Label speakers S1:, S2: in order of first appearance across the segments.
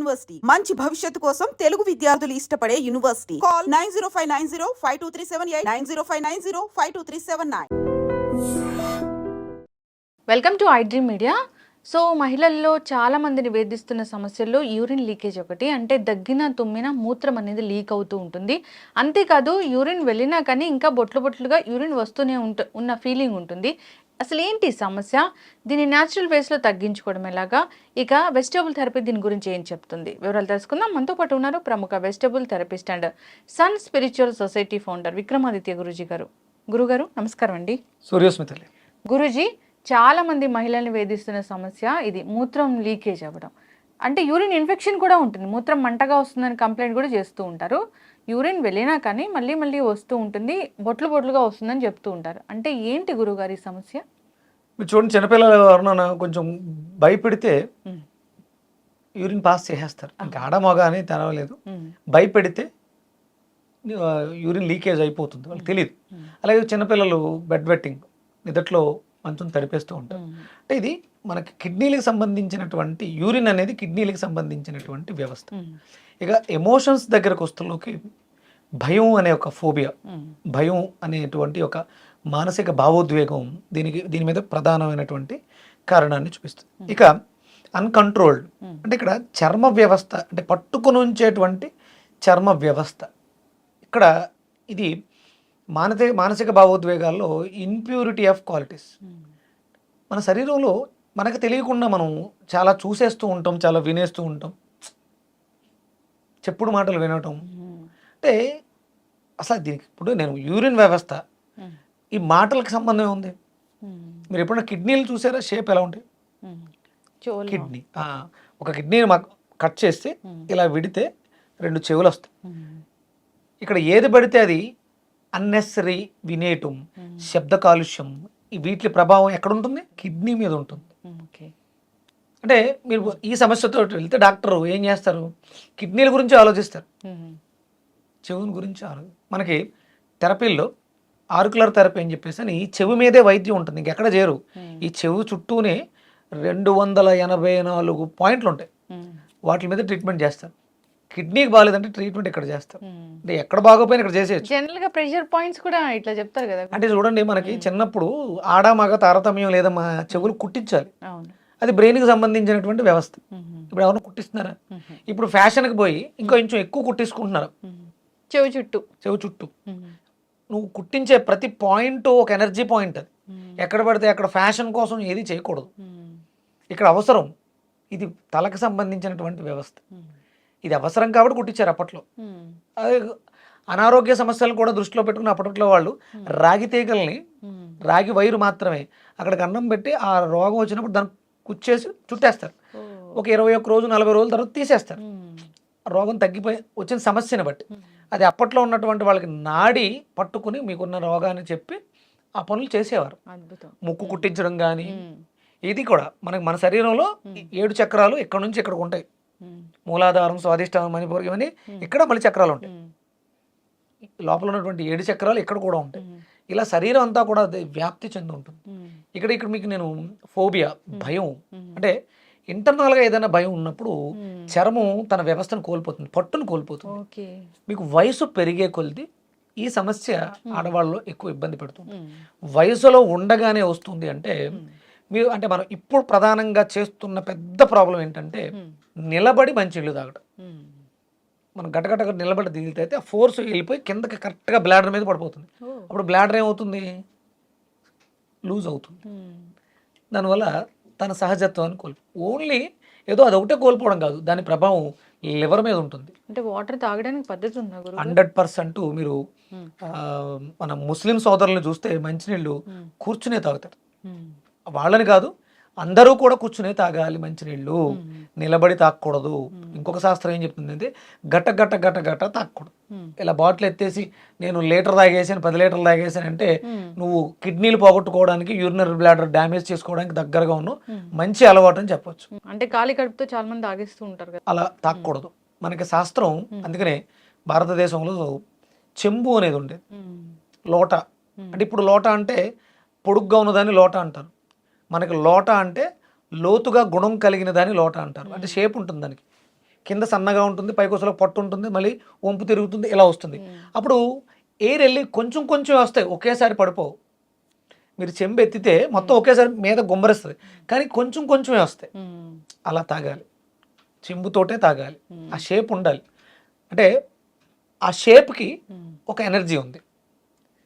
S1: University. మంచి భవిష్యత్తు కోసం తెలుగు విద్యార్థులు ఇష్టపడే university. Call nine zero five nine zero five two three seven eight nine zero five nine zero five two three seven nine.
S2: Welcome to I dream media. So మహిళల్లో చాలా మందిని వేధిస్తున్న సమస్యల్లో యూరిన్ లీకేజ్ ఒకటి అంటే దగ్గిన తుమ్మిన మూత్రం అనేది లీక్ అవుతూ ఉంటుంది. అంతేకాదు యూరిన్ వెళ్ళినా కానీ ఇంకా బొట్లు బొట్లుగా యూరిన్ వస్తూనే ఉంట ఉన్న ఫీలింగ్ ఉంటుంది. అసలు ఏంటి సమస్య? దీన్ని న్యాచురల్ వేస్లో తగ్గించుకోవడం ఎలాగా? ఇక వెజిటబుల్ థెరపీ దీని గురించి ఏం చెప్తుంది? వివరాలు తెలుసుకుందాం. మనతో పాటు ఉన్నారు ప్రముఖ vegetable therapist and sun spiritual society founder Vikramaditya Guruji గారు. గురుగారు నమస్కారం అండి.
S3: సూర్యోస్మితలే.
S2: గురుజీ చాలా మంది మహిళల్ని వేధిస్తున్న సమస్య ఇది మూత్రం లీకేజ్ అవ్వడం. అంటే యూరిన్ ఇన్ఫెక్షన్ కూడా ఉంటుంది. మూత్రం మంటగా వస్తుందని కంప్లైంట్ కూడా చేస్తూ ఉంటారు. యూరిన్ వెళ్ళినా కానీ మళ్ళీ మళ్ళీ వస్తూ ఉంటుంది. బొట్లు బొట్లుగా వస్తుందని చెప్తూ ఉంటారు. అంటే ఏంటి గురుగారి ఈ సమస్య?
S3: మీరు చూడండి చిన్నపిల్లలు ఎవరన్నా కొంచెం భయపెడితే. యూరిన్ పాస్ చేసేస్తారు ఇంకా ఆడ మగ అని తెలవలేదు
S2: మ్మ్.
S3: భయపెడితే యూరిన్ లీకేజ్ అయిపోతుంది వాళ్ళకి తెలియదు. అలాగే చిన్నపిల్లలు బెడ్ వెట్టింగ్ నిదట్లో మంచం తడిపేస్తూ ఉంటారు. అంటే ఇది మనకి కిడ్నీలకు సంబంధించినటువంటి యూరిన్ అనేది కిడ్నీలకు సంబంధించినటువంటి వ్యవస్థ. ఇక ఎమోషన్స్ దగ్గరకు వస్తులోకి భయం అనే ఒక ఫోబియా. భయం అనేటువంటి ఒక మానసిక భావోద్వేగం దీనికి దీని మీద ప్రధానమైనటువంటి కారణాన్ని చూపిస్తుంది ఇక అన్కంట్రోల్డ్. అంటే ఇక్కడ చర్మ వ్యవస్థ అంటే పట్టుకొని ఉంచేటువంటి చర్మ వ్యవస్థ ఇక్కడ ఇది మానసిక మానసిక భావోద్వేగాల్లో ఇన్ప్యూరిటీ ఆఫ్ క్వాలిటీస్. మన శరీరంలో మనకు తెలియకుండా మనం చాలా చూసేస్తూ ఉంటాం చాలా వినేస్తూ ఉంటాం చెప్పుడు మాటలు వినటం. అంటే అసలు దీనికి ఇప్పుడు నేను యూరిన్ వ్యవస్థ. ఈ మాటలకు సంబంధం ఉంది. మీరు ఎప్పుడైనా కిడ్నీలు చూసారా షేప్ ఎలా ఉంటాయి. కిడ్నీ ఒక కిడ్నీని మాకు కట్ చేస్తే. ఇలా విడితే రెండు చెవులు వస్తాయి. ఇక్కడ ఏది పడితే అది అన్నెసరీ వినేయటం. శబ్ద కాలుష్యం ఈ వీటి ప్రభావం ఎక్కడ ఉంటుంది కిడ్నీ మీద ఉంటుంది అంటే మీరు ఈ సమస్యతో వెళ్తే డాక్టర్ ఏం చేస్తారు కిడ్నీల గురించి ఆలోచిస్తారు. చెవుని గురించి ఆలో మనకి థెరపీల్లో ఆర్కులర్ థెరపీ అని చెప్పేసి అని ఈ చెవి మీదే వైద్యం ఉంటుంది ఇంకెక్కడ చేరు. ఈ చెవు చుట్టూనే రెండు వందల ఎనభై నాలుగు పాయింట్లు ఉంటాయి. వాటి మీద ట్రీట్మెంట్ చేస్తారు. కిడ్నీకి బాగాలేదంటే ట్రీట్మెంట్ ఇక్కడ చేస్తారు. అంటే ఎక్కడ బాగోపోయినా ఇక్కడ చేసేయచ్చు.
S2: జనరల్గా ప్రెషర్ పాయింట్స్ కూడా ఇట్లా చెప్తారు కదా.
S3: అంటే చూడండి మనకి చిన్నప్పుడు ఆడ మగ తారతమ్యం లేదమ్మా చెవులు కుట్టించాలి. అది బ్రెయిన్కి సంబంధించినటువంటి వ్యవస్థ. ఇప్పుడు ఎవరైనా కుట్టిస్తున్నారా. ఇప్పుడు ఫ్యాషన్కి పోయి ఇంకో కొంచెం ఎక్కువ కుట్టించుకుంటున్నారు.
S2: చెవి చుట్టూ.
S3: చెవు చుట్టూ. నువ్వు కుట్టించే ప్రతి పాయింట్ ఒక ఎనర్జీ పాయింట్ అది. ఎక్కడ పడితే అక్కడ ఫ్యాషన్ కోసం ఏది చేయకూడదు. ఇక్కడ అవసరం ఇది తలకు సంబంధించినటువంటి వ్యవస్థ. ఇది అవసరం కాబట్టి కుట్టించారు అప్పట్లో అనారోగ్య సమస్యలు కూడా దృష్టిలో పెట్టుకుని అప్పట్లో వాళ్ళు రాగి తీగల్ని. రాగి వైరు మాత్రమే అక్కడికి అన్నం పెట్టి ఆ రోగం వచ్చినప్పుడు దాన్ని కుచ్చేసి చుట్టేస్తారు. ఒక ఇరవై ఒక్క రోజు నలభై రోజుల తర్వాత తీసేస్తారు రోగం తగ్గిపోయి వచ్చిన సమస్యని బట్టి. అది అప్పట్లో ఉన్నటువంటి వాళ్ళకి నాడి పట్టుకుని మీకున్న రోగాన్ని చెప్పి ఆ పనులు చేసేవారు ముక్కు కుట్టించడం కానీ. ఇది కూడా మనకి మన శరీరంలో ఏడు చక్రాలు ఇక్కడ నుంచి ఇక్కడికి ఉంటాయి. మూలాధారం స్వాదిష్టానం మణిపూర్ ఇవన్నీ ఇక్కడ మళ్ళీ చక్రాలు ఉంటాయి. లోపల ఉన్నటువంటి ఏడు చక్రాలు ఇక్కడ కూడా ఉంటాయి. ఇలా శరీరం అంతా కూడా వ్యాప్తి చెంది ఉంటుంది. ఇక్కడ ఇక్కడ మీకు నేను ఫోబియా భయం. అంటే ఇంటర్నల్గా ఏదైనా భయం ఉన్నప్పుడు. చర్మం తన వ్యవస్థను కోల్పోతుంది పట్టును కోల్పోతుంది మీకు వయసు పెరిగే కొలిది ఈ సమస్య ఆడవాళ్ళలో ఎక్కువ ఇబ్బంది పెడుతుంది. వయసులో ఉండగానే వస్తుంది అంటే మీరు అంటే మనం ఇప్పుడు ప్రధానంగా చేస్తున్న పెద్ద ప్రాబ్లం ఏంటంటే. నిలబడి మంచినీళ్ళు తాగడం
S2: మ్మ్.
S3: మనం గటగట నిలబడి దిగితే అయితే ఆ ఫోర్స్ వెళ్ళిపోయి కిందకి కరెక్ట్గా బ్లాడర్ మీద పడిపోతుంది. అప్పుడు బ్లాడర్ ఏమవుతుంది లూజ్ అవుతుంది. దానివల్ల తన సహజత్వాన్ని కోల్పో ఓన్లీ ఏదో అది ఒకటే కోల్పోవడం కాదు దాని ప్రభావం లివర్ మీద ఉంటుంది
S2: అంటే వాటర్ తాగడానికి పద్ధతి ఉందా
S3: హండ్రెడ్ పర్సెంట్ మీరు మన ముస్లిం సోదరులను చూస్తే మంచినీళ్ళు. కూర్చునే తాగుతారు. వాళ్ళని కాదు అందరూ కూడా కూర్చునే తాగాలి మంచినీళ్ళు. నిలబడి తాగకూడదు ఇంకొక శాస్త్రం ఏం చెప్తుంది అంటే గట్ట గట్ట గట్ట గట్ట తాగకూడదు. ఇలా బాటిల్ ఎత్తేసి నేను లీటర్ తాగేసాను పది లీటర్లు తాగేసాను అంటే. నువ్వు కిడ్నీలు పోగొట్టుకోవడానికి యూరినరీ బ్లాడర్ డ్యామేజ్ చేసుకోవడానికి దగ్గరగా ఉన్న. మంచి అలవాటు అని చెప్పొచ్చు.
S2: అంటే ఖాళీ కడుపుతో చాలా మంది తాగేస్తూ ఉంటారు కదా.
S3: అలా తాగకూడదు మనకి శాస్త్రం అందుకనే భారతదేశంలో చెంబు అనేది ఉండేది. లోట. అంటే ఇప్పుడు లోట అంటే పొడుగ్గా ఉన్నదాన్ని లోట అంటారు. మనకి లోట అంటే లోతుగా గుణం కలిగిన దాన్ని లోట అంటారు. అంటే షేప్ ఉంటుంది దానికి. కింద సన్నగా ఉంటుంది పైకొసలో పట్టు ఉంటుంది మళ్ళీ వంపు తిరుగుతుంది ఇలా వస్తుంది. అప్పుడు ఎయిర్ వెళ్ళి కొంచెం కొంచెం వస్తాయి ఒకేసారి పడిపోవు. మీరు చెంబు ఎత్తితే మొత్తం ఒకేసారి మీద గుమ్మరిస్తుంది. కానీ కొంచెం కొంచెమే వస్తాయి. అలా తాగాలి. చెంబుతోటే తాగాలి. ఆ షేప్ ఉండాలి. అంటే ఆ షేప్కి. ఒక ఎనర్జీ ఉంది.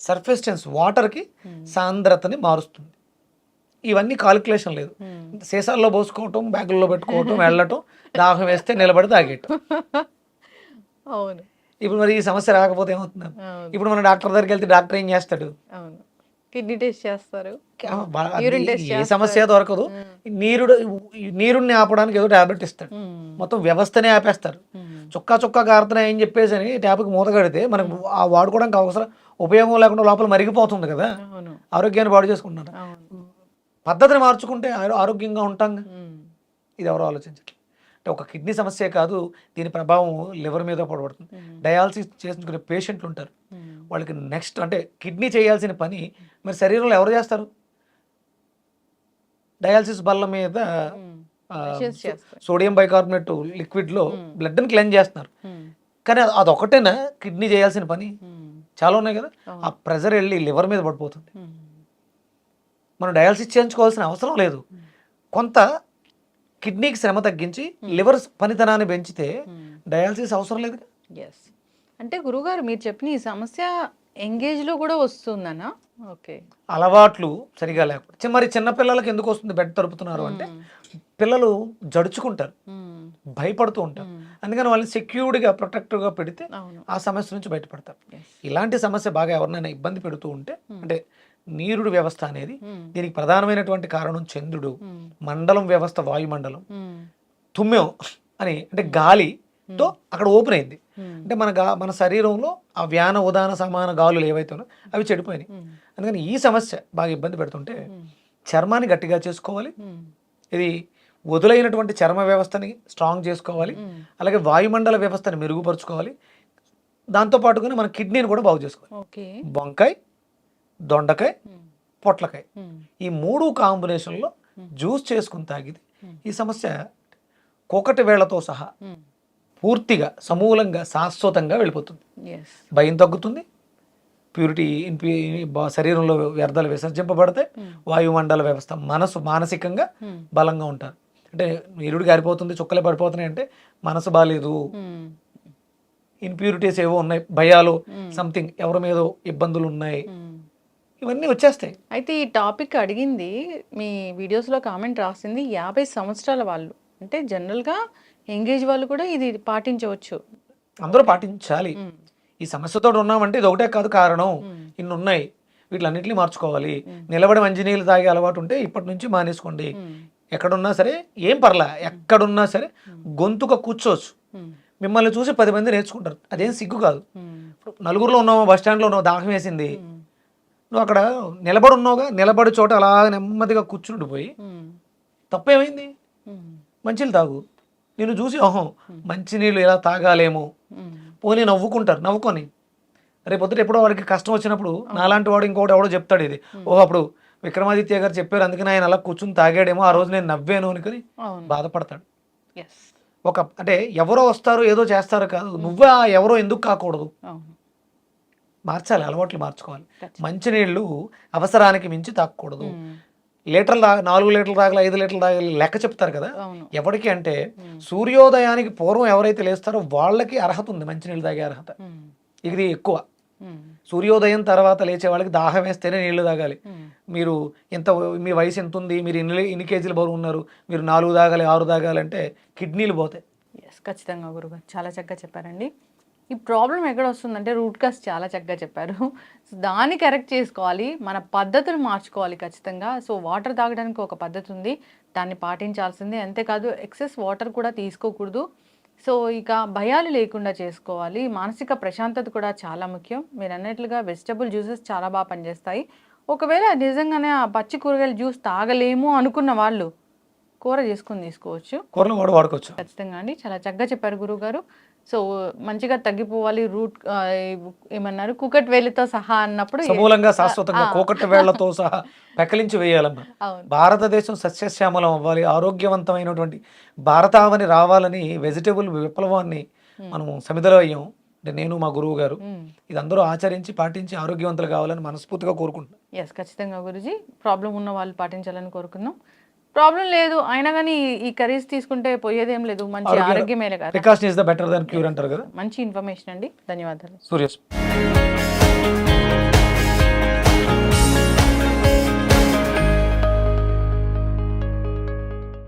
S3: సర్ఫేస్ టెన్స్ వాటర్కి సాంద్రతని మారుస్తుంది. ఇవన్నీ కాలిక్యులేషన్ లేదు.
S2: మ్మ్.
S3: సీసాల్లో పోసుకోవటం బ్యాగుల్లో పెట్టుకోవటం వెళ్ళటం దాహం వేస్తే నిలబడి తాగేయటం.
S2: అవును.
S3: ఇప్పుడు మరి ఈ సమస్య రాకపోతే ఏమవుతుంది? ఇప్పుడు మన డాక్టర్ దగ్గరికి వెళ్తే డాక్టర్ ఏం చేస్తాడు?
S2: అవును. కిడ్నీ టెస్ట్ చేస్తారు.
S3: ఏ. సమస్య దొరకదు. నీరుడు నీరుని ఆపడానికి ఏదో టాబ్లెట్ ఇస్తాడు.
S2: మ్మ్.
S3: మొత్తం వ్యవస్థనే ఆపేస్తారు. చుక్కా చుక్కా కారుతున్నాయి అని చెప్పేసి అని ట్యాప్కి మూత కడితే మనకు ఆ వాడుకోవడానికి అవసరం ఉపయోగం లేకుండా లోపల మరిగిపోతుంది కదా. ఆరోగ్యాన్ని పాడు చేసుకుంటున్నారు. పద్ధతిని మార్చుకుంటే ఆరో- ఆరోగ్యంగా ఉంటాం. ఇది ఎవరు ఆలోచించట్లేదు అంటే ఒక కిడ్నీ సమస్య కాదు దీని ప్రభావం లివర్ మీద పడబడుతుంది. డయాలసిస్ చేసుకునే పేషెంట్లు ఉంటారు. వాళ్ళకి నెక్స్ట్ అంటే కిడ్నీ చేయాల్సిన పని మరి శరీరంలో ఎవరు చేస్తారు డయాలసిస్ బల్ల మీద. సోడియం బైకార్బోనేట్ లిక్విడ్లో బ్లడ్ని క్లెన్ చేస్తున్నారు. కానీ అది- అదొకటేనా కిడ్నీ చేయాల్సిన పని. చాలా ఉన్నాయి కదా. ఆ ప్రెజర్ వెళ్ళి లివర్ మీద పడిపోతుంది. మనం డయాలసిస్ చేయించుకోవాల్సిన అవసరం లేదు. కొంత కిడ్నీకి శ్రమ తగ్గించి లివర్ పనితనాన్ని పెంచితే. డయాలసిస్ అవసరం లేదు
S2: ఎస్ అంటే గురుగారు మీరు చెప్పిన ఈ సమస్య ఎంగేజ్లో కూడా వస్తుందనా? ఓకే.
S3: అలవాట్లు సరిగా లేకపోతే మరి చిన్న పిల్లలకి ఎందుకు వస్తుంది బెడ్ తరుపుతున్నారు అంటే పిల్లలు జడుచుకుంటారు. భయపడుతూ ఉంటారు. అందుకని వాళ్ళని సెక్యూర్డ్గా ప్రొటెక్టివ్గా పెడితే ఆ సమస్య నుంచి బయటపడతారు. ఇలాంటి సమస్య బాగా ఎవరినైనా ఇబ్బంది పెడుతూ ఉంటే అంటే నీరుడు వ్యవస్థ అనేది. దీనికి ప్రధానమైనటువంటి కారణం చంద్రుడు. మండలం వ్యవస్థ వాయుమండలం
S2: మ్మ్.
S3: తుమ్మెం అని అంటే గాలితో అక్కడ ఓపెన్ అయింది. అంటే మన గా మన శరీరంలో ఆ వ్యాన ఉదాన సమాన గాలులు ఏవైతే ఉన్నాయో అవి చెడిపోయినాయి. అందుకని ఈ సమస్య బాగా ఇబ్బంది పెడుతుంటే. చర్మాన్ని గట్టిగా చేసుకోవాలి. ఇది వదులైనటువంటి చర్మ వ్యవస్థని స్ట్రాంగ్ చేసుకోవాలి. అలాగే వాయుమండల వ్యవస్థని మెరుగుపరుచుకోవాలి దాంతో పాటుగానే మన కిడ్నీని కూడా బాగు చేసుకోవాలి వంకాయ దొండకాయ. పొట్లకాయ. ఈ మూడు కాంబినేషన్లో జ్యూస్ చేసుకుని తాగితే ఈ సమస్య కోకటి వేళ్ళతో సహా. పూర్తిగా సమూలంగా శాశ్వతంగా వెళ్ళిపోతుంది భయం తగ్గుతుంది ప్యూరిటీ శరీరంలో వ్యర్థాలు విసర్జింపబడతాయి వాయుమండల వ్యవస్థ మనసు మానసికంగా. బలంగా ఉంటారు అంటే నీరుడు గారిపోతుంది చుక్కలే పడిపోతున్నాయి అంటే మనసు బాగాలేదు. ఇన్ప్యూరిటీస్ ఏవో ఉన్నాయి భయాలు. సంథింగ్ ఎవరి మీదో ఇబ్బందులు ఉన్నాయి. ఇవన్నీ వచ్చేస్తాయి.
S2: అయితే ఈ టాపిక్ అడిగింది మీ వీడియోస్లో కామెంట్ రాసింది యాభై సంవత్సరాల వాళ్ళు. అంటే జనరల్గా ఎంగేజ్ వాళ్ళు కూడా ఇది పాటించవచ్చు.
S3: అందరూ పాటించాలి. ఈ సమస్యతో ఉన్నామంటే ఇది ఒకటే కాదు కారణం. ఇన్ని ఉన్నాయి వీటిలన్నింటినీ మార్చుకోవాలి. నిలబడి మంచినీళ్ళు తాగే అలవాటు ఉంటే ఇప్పటి నుంచి మానేసుకోండి. ఎక్కడున్నా సరే ఏం పర్లా. ఎక్కడున్నా సరే గొంతుక కూర్చోవచ్చు.
S2: మ్మ్.
S3: మిమ్మల్ని చూసి పది మంది నేర్చుకుంటారు. అదేం సిగ్గు కాదు. ఇప్పుడు నలుగురిలో ఉన్నావు బస్ స్టాండ్లో ఉన్నావు దాహం వేసింది. నువ్వు అక్కడ నిలబడి ఉన్నావుగా నిలబడి చోట అలా నెమ్మదిగా కూర్చుండిపోయి. తప్పేమైంది. మంచిలు తాగు. నేను చూసి ఓహో మంచినీళ్ళు ఇలా తాగాలేమో. పోనీ నవ్వుకుంటారు నవ్వుకొని. రేపు పొద్దుట ఎప్పుడో వాడికి కష్టం వచ్చినప్పుడు నాలాంటి వాడు ఇంకోటి ఎవడో చెప్తాడు ఇది. ఓహో అప్పుడు విక్రమాదిత్య గారు చెప్పారు అందుకని ఆయన అలా కూర్చుని తాగాడేమో ఆ రోజు నేను నవ్వాను అనుకుని బాధపడతాడు. ఒక అంటే ఎవరో వస్తారు ఏదో చేస్తారు కాదు. నువ్వే ఆ ఎవరో ఎందుకు కాకూడదు? మార్చాలి అలవాట్లు మార్చుకోవాలి. మంచినీళ్ళు అవసరానికి మించి తాగకూడదు
S2: మ్మ్.
S3: లీటర్లు తాగ నాలుగు లీటర్లు తాగల ఐదు లీటర్లు తాగల లెక్క చెప్తారు కదా. ఎవరికి అంటే సూర్యోదయానికి పూర్వం ఎవరైతే లేస్తారో వాళ్ళకి అర్హత ఉంది మంచినీళ్ళు తాగే అర్హత. ఇది ఎక్కువ. సూర్యోదయం తర్వాత లేచే వాళ్ళకి దాహం వేస్తేనే నీళ్ళు తాగాలి. మీరు ఎంత మీ వయసు ఎంత ఉంది మీరు ఎన్ని ఎన్ని కేజీలు బరువు ఉన్నారు మీరు నాలుగు తాగాలి ఆరు తాగాలి అంటే కిడ్నీలు పోతాయి.
S2: ఖచ్చితంగా గురుగారు. చాలా చక్కగా చెప్పారండి. ఈ ప్రాబ్లం ఎక్కడ వస్తుందంటే రూట్ కాస్ చాలా చక్కగా చెప్పారు. సో దాన్ని కరెక్ట్ చేసుకోవాలి మన పద్ధతులు మార్చుకోవాలి ఖచ్చితంగా. సో వాటర్ తాగడానికి ఒక పద్ధతి ఉంది దాన్ని పాటించాల్సిందే. అంతేకాదు ఎక్సెస్ వాటర్ కూడా తీసుకోకూడదు. సో ఇక భయాలు లేకుండా చేసుకోవాలి మానసిక ప్రశాంతత కూడా చాలా ముఖ్యం. మీరు అన్నట్లుగా వెజిటబుల్ జ్యూసెస్ చాలా బాగా పనిచేస్తాయి. ఒకవేళ నిజంగానే ఆ పచ్చి కూరగాయల జ్యూస్ తాగలేము అనుకున్న వాళ్ళు కూర చేసుకొని తీసుకోవచ్చు.
S3: కూరలు కూడా వాడుకోవచ్చు.
S2: ఖచ్చితంగా అండి. చాలా చక్కగా చెప్పారు గురువు గారు సో మంచిగా తగ్గిపోవాలి రూట్ ఏమన్నారు కుకట్ వేలితో సహా అన్నప్పుడు
S3: సమూలంగా శాశ్వతంగా
S2: ఆ,
S3: కోకట్ట వేళ్ళతో సహా పెకలించి వేయాలమ్మా. భారతదేశం సస్యశ్యామలం అవ్వాలి ఆరోగ్యవంతమైనటువంటి భారతావని రావాలని వెజిటేబుల్ విప్లవాన్ని మనము సమిధలో అయ్యాం. అంటే నేను మా గురువు గారు. ఇది అందరూ ఆచరించి పాటించి ఆరోగ్యవంతులు కావాలని మనస్ఫూర్తిగా కోరుకుంటున్నాను
S2: ఎస్ ఖచ్చితంగా గురుజీ. ప్రాబ్లం ఉన్న వాళ్ళు పాటించాలని కోరుకుందాం. ప్రాబ్లం లేదు. అయినా కానీ ఈ- కర్రీస్ తీసుకుంటే పోయేదేం లేదు. మంచి
S3: ఆరోగ్య-
S2: ఆరోగ్యమే కదా.
S3: Precaution is the better than cure అంటారు కదా.
S2: మంచి ఇన్ఫర్మేషన్ అండి. ధన్యవాదాలు.
S3: సూర్యస్.